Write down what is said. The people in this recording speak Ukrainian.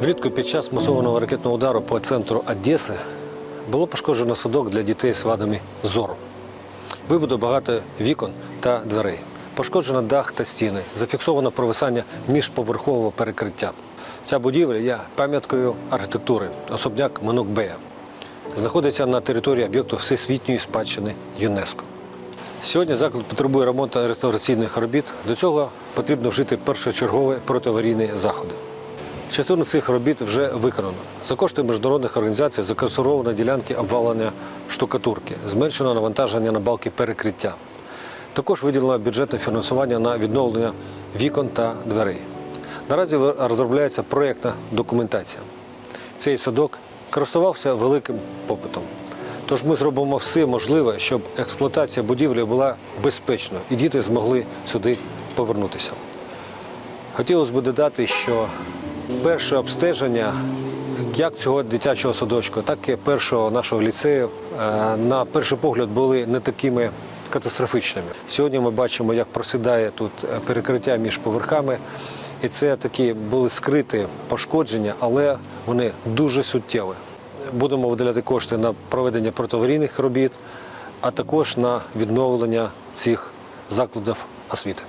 Влітку під час масованого ракетного удару по центру Одеси було пошкоджено садок для дітей з вадами зору. Вибито багато вікон та дверей. Пошкоджено дах та стіни, зафіксовано провисання міжповерхового перекриття. Ця будівля є пам'яткою архітектури, особняк Минукбея. Знаходиться на території об'єкту всесвітньої спадщини ЮНЕСКО. Сьогодні заклад потребує ремонту реставраційних робіт. До цього потрібно вжити першочергові протиаварійні заходи. Частину цих робіт вже виконано. За кошти міжнародних організацій законсервовано ділянки обвалення штукатурки, зменшено навантаження на балки перекриття. Також виділено бюджетне фінансування на відновлення вікон та дверей. Наразі розробляється проєктна документація. Цей садок користувався великим попитом. Тож ми зробимо все можливе, щоб експлуатація будівлі була безпечною і діти змогли сюди повернутися. Хотілося б додати, що перше обстеження як цього дитячого садочку, так і першого нашого ліцею е, на перший погляд були не такими катастрофічними. Сьогодні ми бачимо, як просідає тут е, перекриття між поверхами. І це такі були скриті пошкодження, але вони дуже суттєві. Будемо виділяти кошти на проведення протиаварійних робіт, а також на відновлення цих закладів освіти.